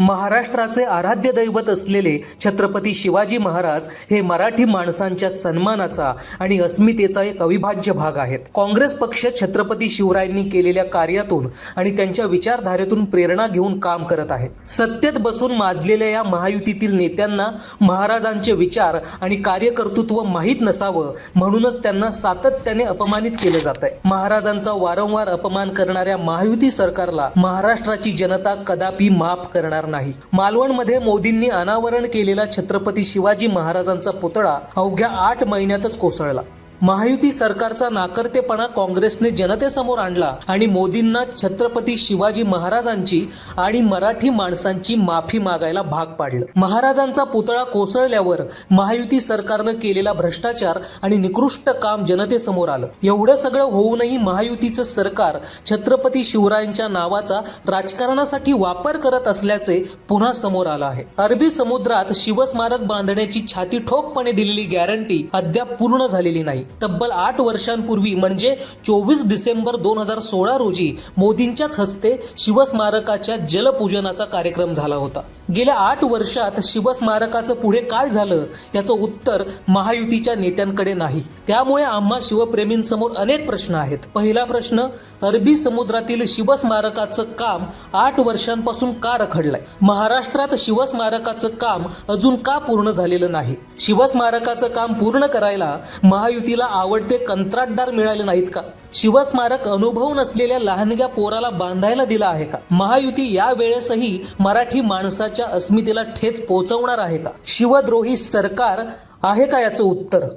महाराष्ट्राचे आराध्य दैवत असलेले छत्रपती शिवाजी महाराज हे मराठी माणसांच्या सन्मानाचा आणि अस्मितेचा एक अविभाज्य भाग आहेत. काँग्रेस पक्ष छत्रपती शिवरायांनी केलेल्या कार्यातून आणि त्यांच्या विचारधारेतून प्रेरणा घेऊन काम करत आहे. सत्तेत बसून माजलेल्या या महायुतीतील नेत्यांना महाराजांचे विचार आणि कार्यकर्तृत्व माहीत नसावं म्हणूनच त्यांना सातत्याने अपमानित केलं जात आहे. महाराजांचा वारंवार अपमान करणाऱ्या महायुती सरकारला महाराष्ट्राची जनता कदापि माफ करणार नाही. मालवणमध्ये मोदींनी अनावरण केलेला छत्रपती शिवाजी महाराजांचा पुतळा अवघ्या आठ महिन्यातच कोसळला. महायुती सरकारचा नाकर्तेपणा काँग्रेसने जनतेसमोर आणला आणि मोदींना छत्रपती शिवाजी महाराजांची आणि मराठी माणसांची माफी मागायला भाग पाडलं. महाराजांचा पुतळा कोसळल्यावर महायुती सरकारनं केलेला भ्रष्टाचार आणि निकृष्ट काम जनतेसमोर आलं. एवढं सगळं होऊनही महायुतीचं सरकार छत्रपती शिवरायांच्या नावाचा राजकारणासाठी वापर करत असल्याचे पुन्हा समोर आलं आहे. अरबी समुद्रात शिवस्मारक बांधण्याची छाती ठोकपणे दिलेली गॅरंटी अद्याप पूर्ण झालेली नाही. तब्बल आठ वर्षांपूर्वी म्हणजे चोवीस डिसेंबर दोन हजार सोळा रोजी मोदींच्याच हस्ते शिवस्मारकाच्या जलपूजनाचा कार्यक्रम झाला होता. गेल्या आठ वर्षात शिवस्मारकाचं पुढे काय झालं याचं उत्तर महायुतीच्या नेत्यांकडे नाही. त्यामुळे आम्हा शिवप्रेमींसमोर अनेक प्रश्न आहेत. पहिला प्रश्न अरबी समुद्रातील शिवस्मारकाचं काम आठ वर्षांपासून का रखडलंय? महाराष्ट्रात शिवस्मारकाचं काम अजून का पूर्ण झालेलं नाही? शिवस्मारकाचं काम पूर्ण करायला महायुतीला आवडते कंत्राटदार मिळाले नाहीत का? शिवस्मारक अनुभव नसलेल्या लहानग्या पोराला बांधायला दिला आहे का? महायुती या वेळेसही मराठी माणसाच्या अस्मितेला ठेच पोहोचवणार आहे का? शिवद्रोही सरकार आहे का याचं उत्तर?